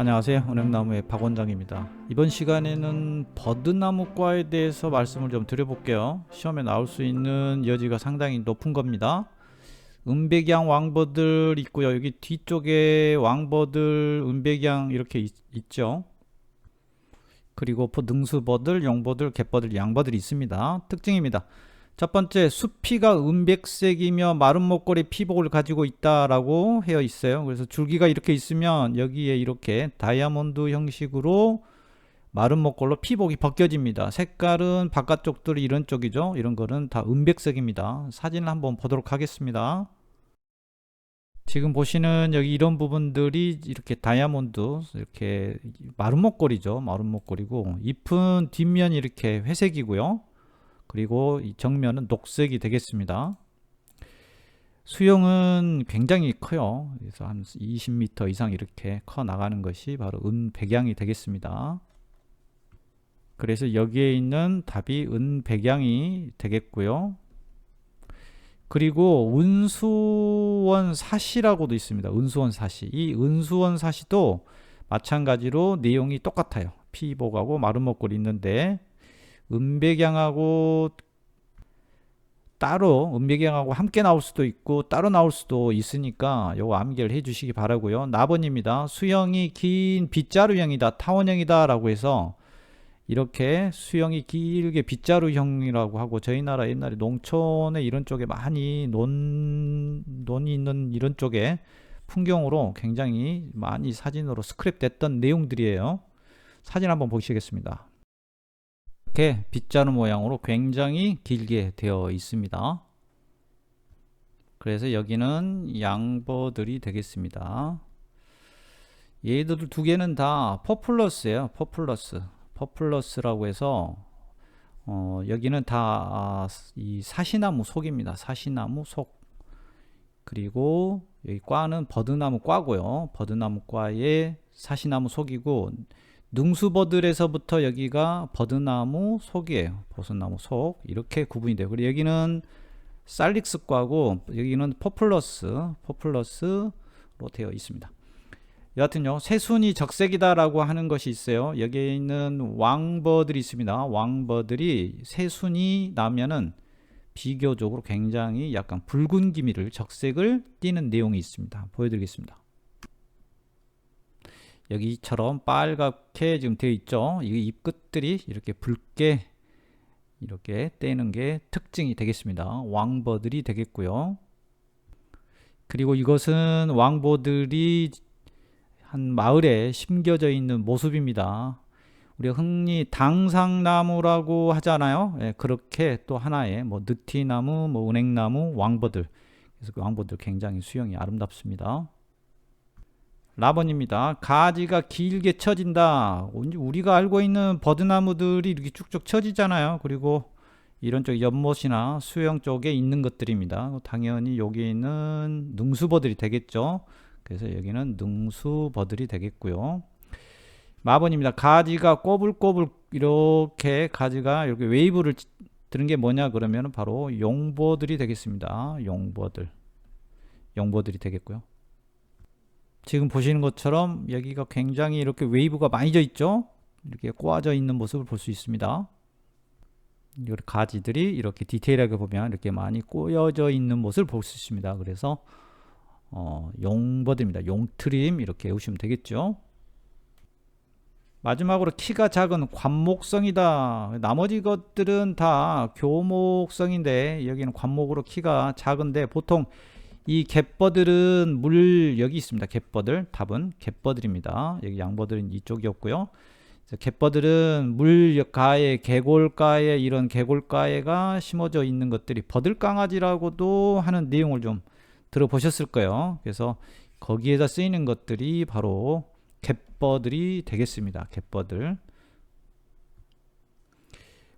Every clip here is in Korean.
안녕하세요. 은행나무의 박 원장입니다. 이번 시간에는 버드나무과에 대해서 말씀을 좀 드려볼게요. 시험에 나올 수 있는 여지가 상당히 높은 겁니다. 은백양 왕버들 있고요. 여기 뒤쪽에 왕버들, 은백양 이렇게 있, 있죠. 그리고 버- 능수버들, 용버들, 갯버들, 양버들이 있습니다. 특징입니다. 첫 번째, 수피가 은백색이며 마른 목걸이 피복을 가지고 있다라고 되어 있어요. 그래서 줄기가 이렇게 있으면 여기에 이렇게 다이아몬드 형식으로 마른 목걸로 피복이 벗겨집니다. 색깔은 바깥쪽들이 이런 쪽이죠. 이런 거는 다 은백색입니다. 사진을 한번 보도록 하겠습니다. 지금 보시는 여기 이런 부분들이 이렇게 다이아몬드 이렇게 마른 목걸이죠. 마른 목걸이고 잎은 뒷면이 이렇게 회색이고요. 그리고 이 정면은 녹색이 되겠습니다. 수영은 굉장히 커요. 그래서 한 20m 이상 이렇게 커 나가는 것이 바로 은백양이 되겠습니다. 그래서 여기에 있는 답이 은백양이 되겠고요. 그리고 은수원 사시라고도 있습니다. 은수원 사시. 이 은수원 사시도 마찬가지로 내용이 똑같아요. 피복하고 마른 목걸이 있는데 은백양하고 따로 은백양하고 함께 나올 수도 있고 따로 나올 수도 있으니까 요거 암기를 해 주시기 바라고요. 나번입니다. 수영이 긴 빗자루형이다. 타원형이다 라고 해서 이렇게 수영이 길게 빗자루형이라고 하고 저희 나라 옛날에 농촌에 이런 쪽에 많이 논, 논이 있는 이런 쪽에 풍경으로 굉장히 많이 사진으로 스크랩 됐던 내용들이에요. 사진 한번 보시겠습니다. 이렇게 빗자루 모양으로 굉장히 길게 되어 있습니다. 그래서 여기는 양버들이 되겠습니다. 얘들 두 개는 다 퍼플러스예요. 퍼플러스. 퍼플러스라고 해서 어, 여기는 다 이 사시나무 속입니다. 사시나무 속. 그리고 여기 과는 버드나무 과고요. 버드나무 과의 사시나무 속이고 능수버들에서부터 여기가 버드나무 속이에요. 버드나무 속 이렇게 구분이 돼요. 그리고 여기는 살릭스과고 여기는 포플러스 포플러스로 되어 있습니다. 여하튼요 새순이 적색이다라고 하는 것이 있어요. 여기에 있는 왕버들이 있습니다. 왕버들이 새순이 나면은 비교적으로 굉장히 약간 붉은 기미를 적색을 띠는 내용이 있습니다. 보여드리겠습니다. 여기처럼 빨갛게 지금 되어 있죠. 이 잎 끝들이 이렇게 붉게 이렇게 떼는 게 특징이 되겠습니다. 왕버들이 되겠고요. 그리고 이것은 왕보들이 한 마을에 심겨져 있는 모습입니다. 우리가 흔히 당상나무라고 하잖아요. 예, 그렇게 또 하나의 뭐 느티나무, 뭐 은행나무, 왕버들. 그래서 그 왕버들 굉장히 수영이 아름답습니다. 라번입니다. 가지가 길게 처진다. 우리가 알고 있는 버드나무들이 이렇게 쭉쭉 처지잖아요. 그리고 이런 쪽 연못이나 수영 쪽에 있는 것들입니다. 당연히 여기 있는 능수버들이 되겠죠. 그래서 여기는 능수버들이 되겠고요. 마번입니다. 가지가 꼬불꼬불 이렇게 가지가 이렇게 웨이브를 드는 게 뭐냐 그러면 바로 용보들이 되겠습니다. 용보들. 용보들이 되겠고요. 지금 보시는 것처럼 여기가 굉장히 이렇게 웨이브가 많이 져 있죠. 이렇게 꼬아져 있는 모습을 볼 수 있습니다. 이 가지들이 이렇게 디테일하게 보면 이렇게 많이 꼬여져 있는 모습을 볼 수 있습니다. 그래서 어, 용버드입니다. 용트림 이렇게 외우시면 되겠죠. 마지막으로 키가 작은 관목성이다. 나머지 것들은 다 교목성인데 여기는 관목으로 키가 작은데 보통 이 갯버들은 물 여기 있습니다. 갯버들 답은 갯버들입니다. 여기 양버들은 이쪽이었고요. 갯버들은 물가에 계골가에 이런 계골가에가 심어져 있는 것들이 버들강아지라고도 하는 내용을 좀 들어보셨을 거예요. 그래서 거기에다 쓰이는 것들이 바로 갯버들이 되겠습니다. 갯버들.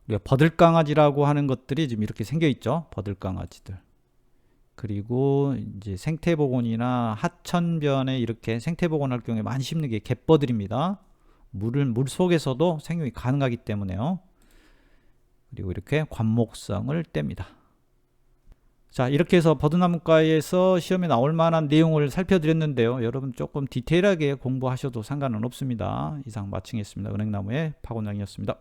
우리가 버들강아지라고 하는 것들이 지금 이렇게 생겨 있죠. 버들강아지들. 그리고 이제 생태복원이나 하천변에 이렇게 생태복원할 경우에 많이 심는 게 갯버들입니다. 물을 물 속에서도 생육이 가능하기 때문에요. 그리고 이렇게 관목성을 뗍니다. 자 이렇게 해서 버드나무과에서 시험에 나올 만한 내용을 살펴드렸는데요. 여러분 조금 디테일하게 공부하셔도 상관은 없습니다. 이상 마치겠습니다. 은행나무의 박원장이었습니다.